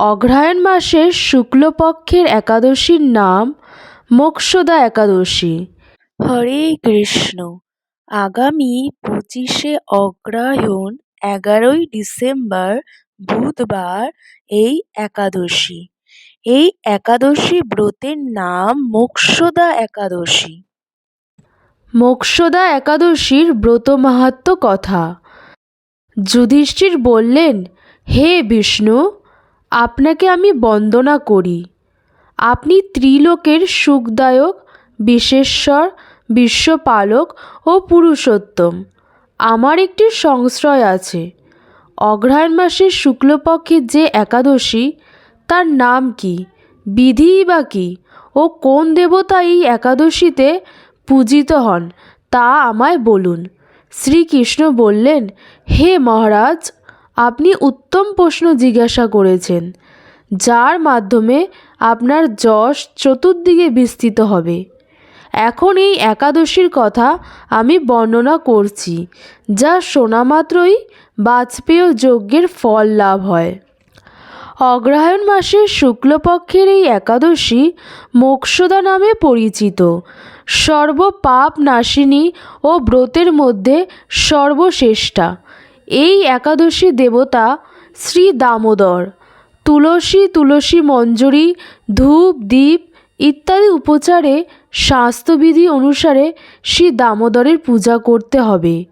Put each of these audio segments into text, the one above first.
অগ্রহায়ণ মাসের শুক্লপক্ষের একাদশীর নাম মোক্ষদা একাদশী। হরে কৃষ্ণ। আগামী পঁচিশে অগ্রহায়ণ, এগারোই ডিসেম্বর বুধবার এই একাদশী। এই একাদশী ব্রতের নাম মোক্ষদা একাদশী। মোক্ষদা একাদশীর ব্রত মাহাত্ম কথা। যুধিষ্ঠির বললেন, হে বিষ্ণু আপনাকে আমি বন্দনা করি। আপনি ত্রিলোকের সুখদায়ক, বিশেশ্বর, বিশ্বপালক ও পুরুষোত্তম। আমার একটি সংশ্রয় আছে। অগ্রহায়ণ মাসের শুক্লপক্ষের যে একাদশী, তার নাম কি বিধিই বা কী, ও কোন দেবতা এই একাদশীতে পূজিত হন, তা আমায় বলুন। শ্রীকৃষ্ণ বললেন, হে মহারাজ আপনি উত্তম প্রশ্ন জিজ্ঞাসা করেছেন, যার মাধ্যমে আপনার যশ চতুর্দিকে বিস্তৃত হবে। এখন এই একাদশীর কথা আমি বর্ণনা করছি, যা শোনা মাত্রই বাজপেয় যজ্ঞের ফল লাভ হয়। অগ্রহায়ণ মাসের শুক্লপক্ষের এই একাদশী মোক্ষদা নামে পরিচিত। সর্বপাপ নাশিনী ও ব্রতের মধ্যে সর্বশ্রেষ্ঠা। এই একাদশী দেবতা শ্রী দামোদর। তুলসী তুলসী মঞ্জরি, ধূপ দ্বীপ ইত্যাদি উপচারে স্বাস্থ্যবিধি অনুসারে শ্রী দামোদরের পূজা করতে হবে।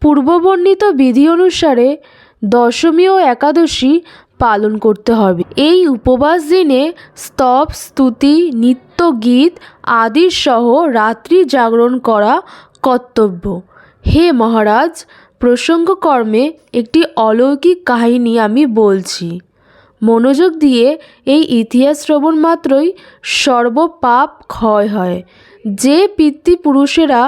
পূর্ববর্ণিত বিধি অনুসারে দশমী ও একাদশী পালন করতে হবে। এই উপবাস দিনে স্তব, স্তুতি, নিত্য গীত আদির সহ রাত্রি জাগরণ করা কর্তব্য। হে মহারাজ প্রসঙ্গকর্মে একটি অলৌকিক কাহিনী আমি বলছি। মনোযোগ দিয়ে এই ইতিহাস শ্রবণ মাত্রই সর্বপাপ ক্ষয় হয়। যে পিতৃপুরুষেরা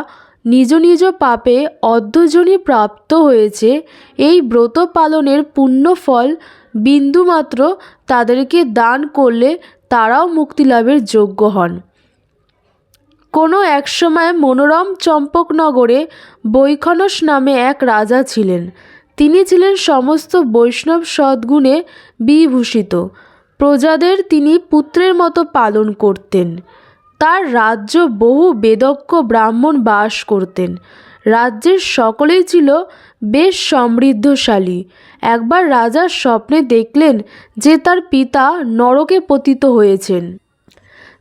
নিজ নিজ পাপে অর্ধজনী প্রাপ্ত হয়েছে, এই ব্রত পালনের পুণ্যফল বিন্দুমাত্র তাদেরকে দান করলে তারাও মুক্তিলাভের যোগ্য হন। কোনো এক সময় মনোরম চম্পকনগরে বৈখনস নামে এক রাজা ছিলেন। তিনি ছিলেন সমস্ত বৈষ্ণব সদ্গুণে বিভূষিত। প্রজাদের তিনি পুত্রের মতো পালন করতেন। তার রাজ্য বহু বেদজ্ঞ ব্রাহ্মণ বাস করতেন। রাজ্যের সকলেই ছিল বেশ সমৃদ্ধশালী। একবার রাজার স্বপ্নে দেখলেন যে তার পিতা নরকে পতিত হয়েছেন।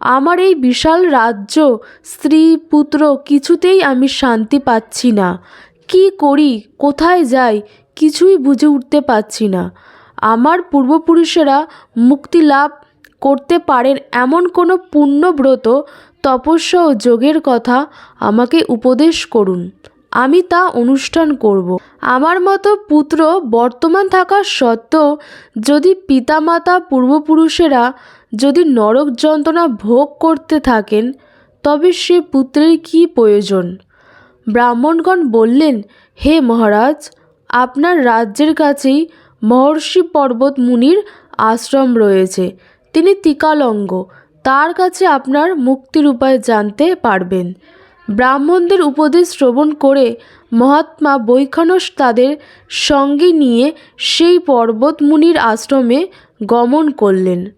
আমার এই বিশাল রাজ্য, স্ত্রী, পুত্র, কিছুতেই আমি শান্তি পাচ্ছি না। কি করি? কোথায় যাই? কিছুই বুঝে উঠতে পারছি না। আমার পূর্বপুরুষেরা মুক্তি লাভ করতে পারেন এমন কোনো পুণ্যব্রত, তপস্যা ও যোগের কথা আমাকে উপদেশ করুন। আমি তা অনুষ্ঠান করব। আমার মতো পুত্র বর্তমান থাকা সত্ত্বেও যদি পিতামাতা পূর্বপুরুষেরা যদি নরক যন্ত্রণা ভোগ করতে থাকেন, তবে সে পুত্রের কী প্রয়োজন? ব্রাহ্মণগণ বললেন, হে মহারাজ, আপনার রাজ্যের কাছেই মহর্ষি পর্বত মুনির আশ্রম রয়েছে। তিনি টিকালঙ্গ। তার কাছে আপনার মুক্তির উপায় জানতে পারবেন। ব্রাহ্মণদের উপদেশ শ্রবণ করে মহাত্মা বৈখানস তাদের সঙ্গে নিয়ে সেই পর্বত মুনির আশ্রমে গমন করলেন।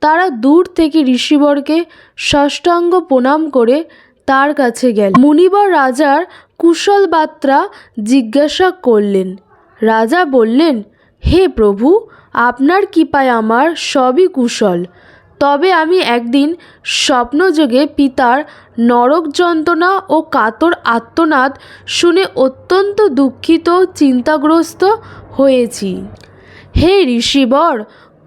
তারা দূর থেকে ঋষিবরকে ষষ্ঠাঙ্গ প্রণাম করে তার কাছে গেল। মুনিবর রাজার কুশল বার্তা জিজ্ঞাসা করলেন। রাজা বললেন, হে প্রভু, আপনার কৃপায় আমার সবই কুশল। তবে আমি একদিন স্বপ্নযোগে পিতার নরক যন্ত্রণা ও কাতর আত্মনাদ শুনে অত্যন্ত দুঃখিত চিন্তাগ্রস্ত হয়েছি। হে ঋষিবর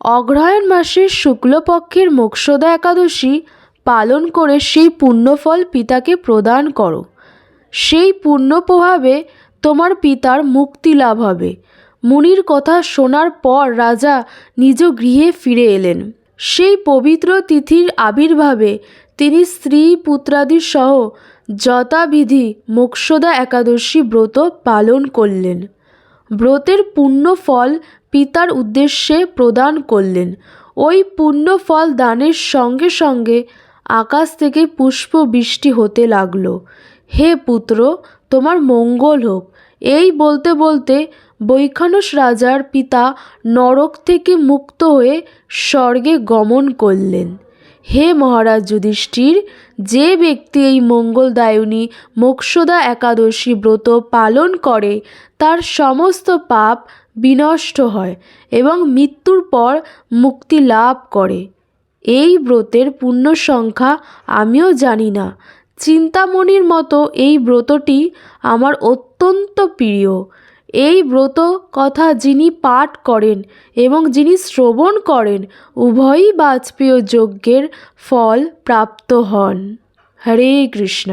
অগ্রহায়ণ মাসের শুক্লপক্ষের মোক্ষদা একাদশী পালন করে সেই পুণ্যফল পিতাকে প্রদান করো। সেই পুণ্য প্রভাবে তোমার পিতার মুক্তি লাভ হবে। মুনির কথা শোনার পর রাজা নিজ গৃহে ফিরে এলেন। সেই পবিত্র তিথির আবির্ভাবে তিনি স্ত্রী পুত্রাদি সহ যথাবিধি মোক্ষদা একাদশী ব্রত পালন করলেন। ব্রতের পুণ্য ফল পিতার উদ্দেশ্যে প্রদান করলেন। ওই পুণ্য ফল দানের সঙ্গে সঙ্গে আকাশ থেকে পুষ্প বৃষ্টি হতে লাগল। হে পুত্র, তোমার মঙ্গল হোক। এই বলতে বলতে বৈখানস রাজার পিতা নরক থেকে মুক্ত হয়ে স্বর্গে গমন করলেন। হে মহারাজ যুধিষ্ঠির, যে ব্যক্তি এই মঙ্গলদায়িনী মোক্ষদা একাদশী ব্রত পালন করে, তার সমস্ত পাপ বিনষ্ট হয় এবং মৃত্যুর পর মুক্তি লাভ করে। এই ব্রতের পূর্ণ সংখ্যা আমিও জানি না। চিন্তামণির মতো এই ব্রতটি আমার অত্যন্ত প্রিয়। এই ব্রত কথা যিনি পাঠ করেন এবং যিনি শ্রবণ করেন, উভয়ই বাজপেয় যজ্ঞের ফল প্রাপ্ত হন। হরে কৃষ্ণ।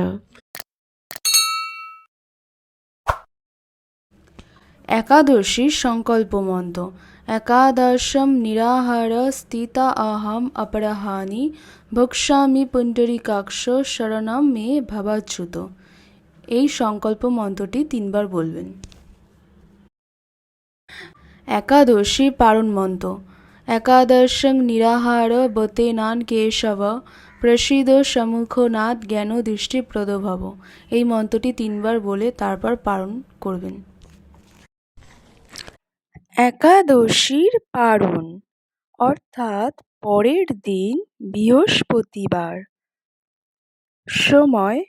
একাদশীর সংকল্প মন্ত্র একাদশম নিরাহার স্থিতা আহম অপরাহানি ভক্ষ্যামি পুণ্ডরীকাক্ষ শরণম মে ভবাচ্যুত। এই সংকল্প মন্ত্রটি তিনবার বলবেন। একাদশী পারণ মন্ত্র একাদশং নিরাহার বতেনান কেশব প্রসিদ সম্মুখনাথ জ্ঞান দৃষ্টি প্রদভব এই মন্ত্রটি তিনবার বলে তারপর পালন করবেন। একাদশীর পারণ, অর্থাৎ পরের দিন বৃহস্পতিবার। সময়,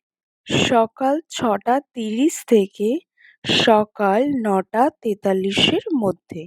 সকাল ছটা তিরিশ থেকে সকাল নটা তেতাল্লিশের মধ্যে।